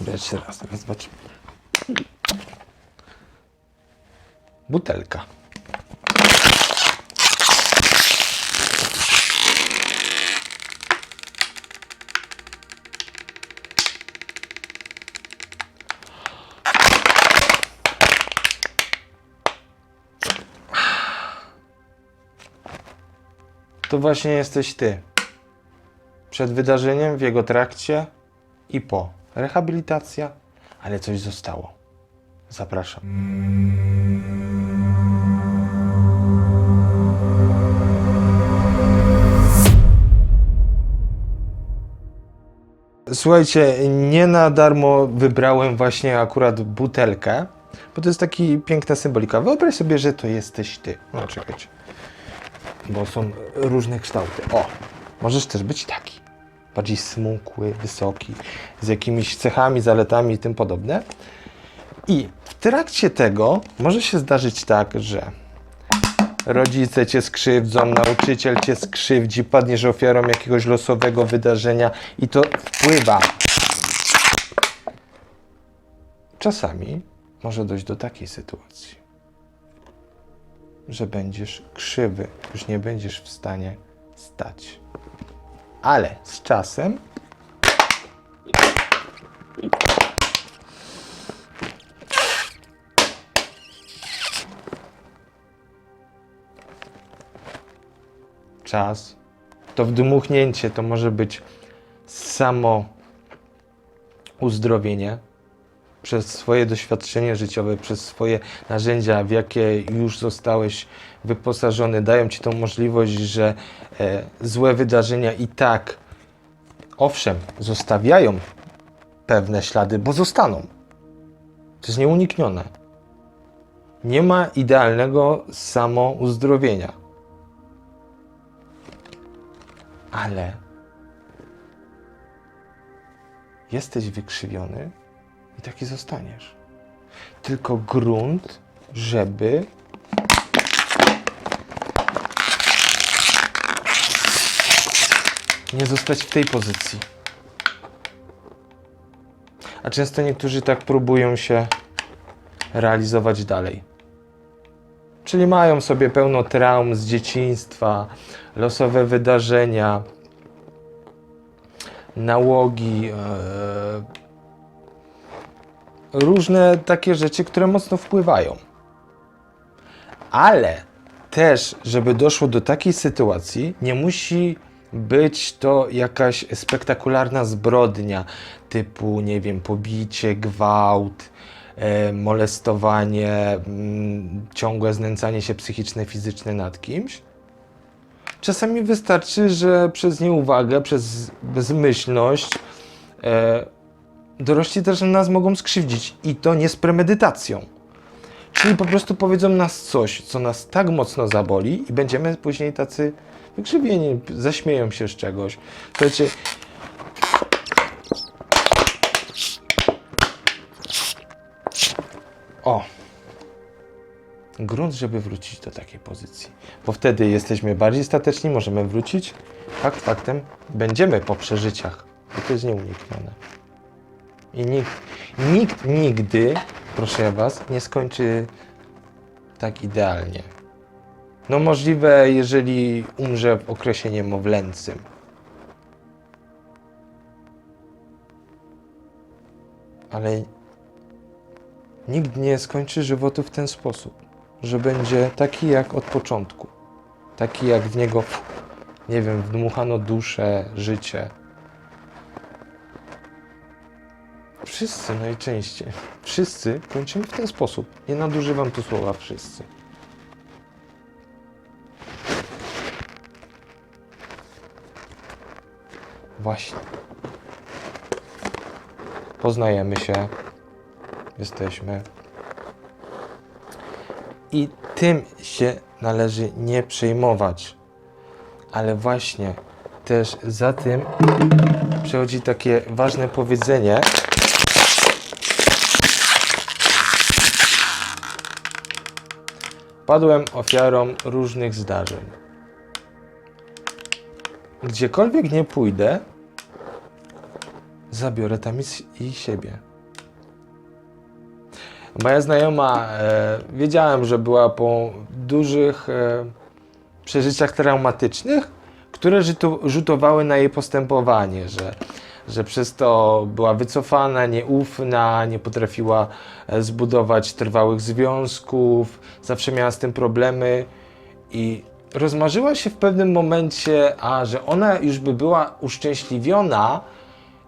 Jeszcze raz, raz. Butelka. To właśnie jesteś ty. Przed wydarzeniem, w jego trakcie i po. Rehabilitacja, ale coś zostało. Zapraszam. Słuchajcie, nie na darmo wybrałem właśnie akurat butelkę, bo to jest taki piękna symbolika. Wyobraź sobie, że to jesteś ty. No czekajcie. Bo są różne kształty. O, możesz też być taki. Bardziej smukły, wysoki, z jakimiś cechami, zaletami i tym podobne. I w trakcie tego może się zdarzyć tak, że rodzice cię skrzywdzą, nauczyciel cię skrzywdzi, padniesz ofiarą jakiegoś losowego wydarzenia i to wpływa. Czasami może dojść do takiej sytuacji, że będziesz krzywy, już nie będziesz w stanie stać. Ale z czasem czas, to wdmuchnięcie to może być samo uzdrowienie przez swoje doświadczenie życiowe, przez swoje narzędzia, w jakie już zostałeś wyposażony, dają ci tą możliwość, że e, złe wydarzenia i tak, owszem, zostawiają pewne ślady, bo zostaną. To jest nieuniknione. Nie ma idealnego samouzdrowienia. Ale jesteś wykrzywiony i taki zostaniesz. Tylko grunt, żeby nie zostać w tej pozycji. A często niektórzy tak próbują się realizować dalej. Czyli mają sobie pełno traum z dzieciństwa, losowe wydarzenia, nałogi, e, różne takie rzeczy, które mocno wpływają. Ale też, żeby doszło do takiej sytuacji, nie musi być to jakaś spektakularna zbrodnia typu, nie wiem, pobicie, gwałt, e, molestowanie, mm, ciągłe znęcanie się psychiczne, fizyczne nad kimś. Czasami wystarczy, że przez nieuwagę, przez bezmyślność e, dorośli też nas mogą skrzywdzić i to nie z premedytacją. Czyli po prostu powiedzą nas coś, co nas tak mocno zaboli i będziemy później tacy wykrzywieni, zaśmieją się z czegoś. Słuchajcie, o, grunt, żeby wrócić do takiej pozycji. Bo wtedy jesteśmy bardziej stateczni, możemy wrócić. Fakt faktem, będziemy po przeżyciach. I to jest nieuniknione. I nikt, nikt nigdy, proszę Was, nie skończy tak idealnie. No możliwe, jeżeli umrze w okresie niemowlęcym. Ale nikt nie skończy żywotu w ten sposób, że będzie taki jak od początku. Taki jak w niego, nie wiem, wdmuchano duszę, życie. Wszyscy najczęściej. Wszyscy kończymy w ten sposób. Nie nadużywam tu słowa wszyscy. Właśnie. Poznajemy się. Jesteśmy. I tym się należy nie przejmować. Ale właśnie też za tym przychodzi takie ważne powiedzenie. Padłem ofiarą różnych zdarzeń. Gdziekolwiek nie pójdę, zabiorę tam i, siebie. Moja znajoma, e, wiedziałem, że była po dużych e, przeżyciach traumatycznych, które rzutowały na jej postępowanie, że, że przez to była wycofana, nieufna, nie potrafiła e, zbudować trwałych związków, zawsze miała z tym problemy i rozmarzyła się w pewnym momencie, a że ona już by była uszczęśliwiona,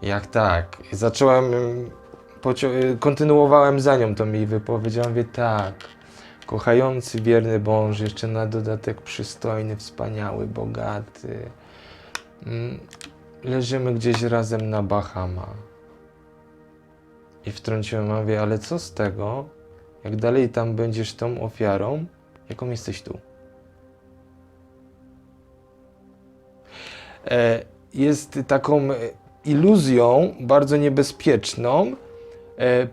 jak tak. Zacząłem, y, kontynuowałem za nią tą jej wypowiedź. Ja mówię tak. Kochający, wierny mąż, jeszcze na dodatek przystojny, wspaniały, bogaty. Leżymy gdzieś razem na Bahama. I wtrąciłem, a mówię, ale co z tego, jak dalej tam będziesz tą ofiarą, jaką jesteś tu? e, jest taką e, iluzją bardzo niebezpieczną e,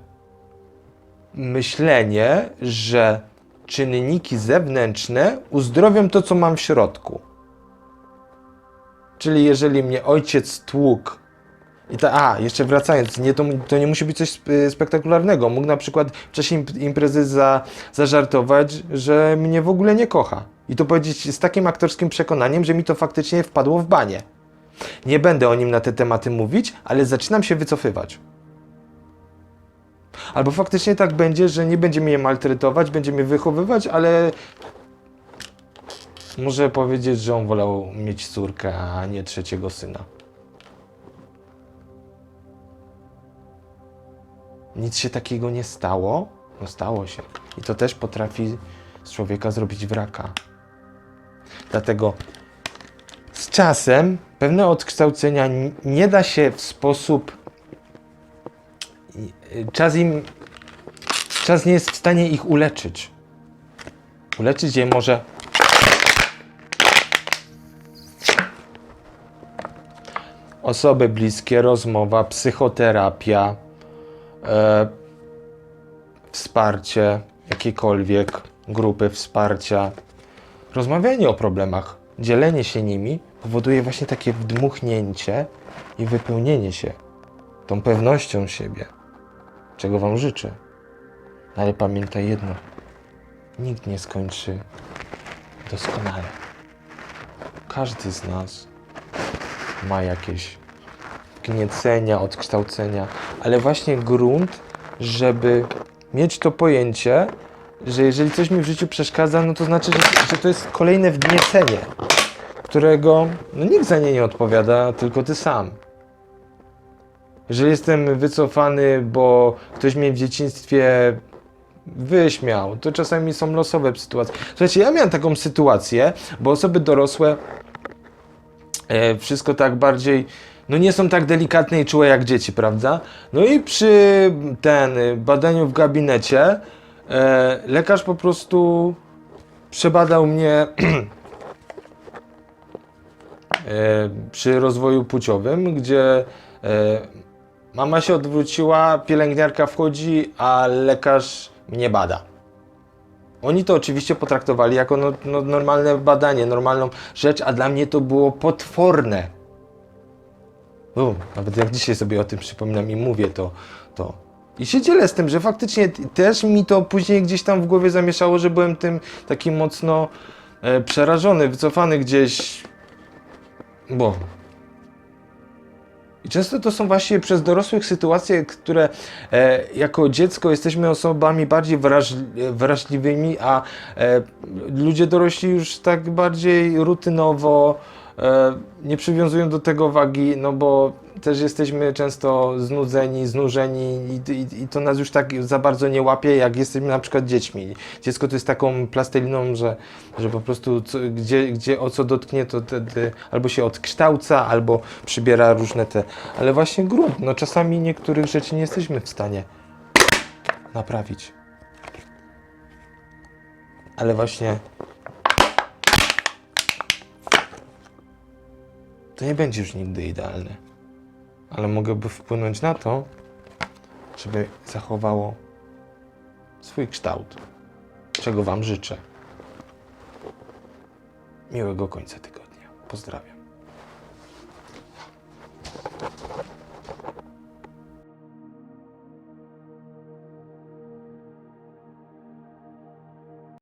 myślenie, że czynniki zewnętrzne uzdrowią to, co mam w środku. Czyli jeżeli mnie ojciec tłukł i ta, a, jeszcze wracając, nie, to, to nie musi być coś sp- spektakularnego. Mógł na przykład w czasie imp- imprezy za, zażartować, że mnie w ogóle nie kocha. I to powiedzieć z takim aktorskim przekonaniem, że mi to faktycznie wpadło w banie. Nie będę o nim na te tematy mówić, ale zaczynam się wycofywać. Albo faktycznie tak będzie, że nie będzie mnie maltretować, będzie mnie wychowywać, ale może powiedzieć, że on wolał mieć córkę, a nie trzeciego syna. Nic się takiego nie stało? No stało się. I to też potrafi z człowieka zrobić wraka. Dlatego z czasem pewne odkształcenia nie da się w sposób. y, Czas im. Czas nie jest w stanie ich uleczyć. Uleczyć je może. Osoby bliskie, rozmowa, psychoterapia, e, wsparcie, jakiekolwiek grupy wsparcia. Rozmawianie o problemach, dzielenie się nimi powoduje właśnie takie wdmuchnięcie i wypełnienie się tą pewnością siebie, czego Wam życzę. Ale pamiętaj jedno: nikt nie skończy doskonale. Każdy z nas ma jakieś gniecenia, odkształcenia, ale właśnie grunt, żeby mieć to pojęcie, że jeżeli coś mi w życiu przeszkadza, no to znaczy, że, że to jest kolejne wgniecenie, którego no, nikt za nie nie odpowiada, tylko ty sam. Jeżeli jestem wycofany, bo ktoś mnie w dzieciństwie wyśmiał, to czasami są losowe sytuacje. Słuchajcie, ja miałem taką sytuację, bo osoby dorosłe wszystko tak bardziej, no nie są tak delikatne i czułe jak dzieci, prawda? No i przy ten y, badaniu w gabinecie e, lekarz po prostu przebadał mnie e, przy rozwoju płciowym, gdzie e, mama się odwróciła, pielęgniarka wchodzi, a lekarz mnie bada. Oni to oczywiście potraktowali jako no, no, normalne badanie, normalną rzecz, a dla mnie to było potworne. U, nawet jak dzisiaj sobie o tym przypominam i mówię, to, to. I się dzielę z tym, że faktycznie też mi to później gdzieś tam w głowie zamieszało, że byłem tym taki mocno e, przerażony, wycofany gdzieś. Bo. I często to są właśnie przez dorosłych sytuacje, które e, jako dziecko jesteśmy osobami bardziej wrażli, wrażliwymi, a e, ludzie dorośli już tak bardziej rutynowo e, nie przywiązują do tego wagi, no bo też jesteśmy często znudzeni, znużeni i, i, i to nas już tak za bardzo nie łapie, jak jesteśmy na przykład dziećmi. Dziecko to jest taką plasteliną, że, że po prostu co, gdzie, gdzie o co dotknie, to te, te, albo się odkształca, albo przybiera różne te... Ale właśnie grunt, no czasami niektórych rzeczy nie jesteśmy w stanie naprawić. Ale właśnie to nie będzie już nigdy idealne. Ale mogłoby wpłynąć na to, żeby zachowało swój kształt. Czego Wam życzę. Miłego końca tygodnia. Pozdrawiam.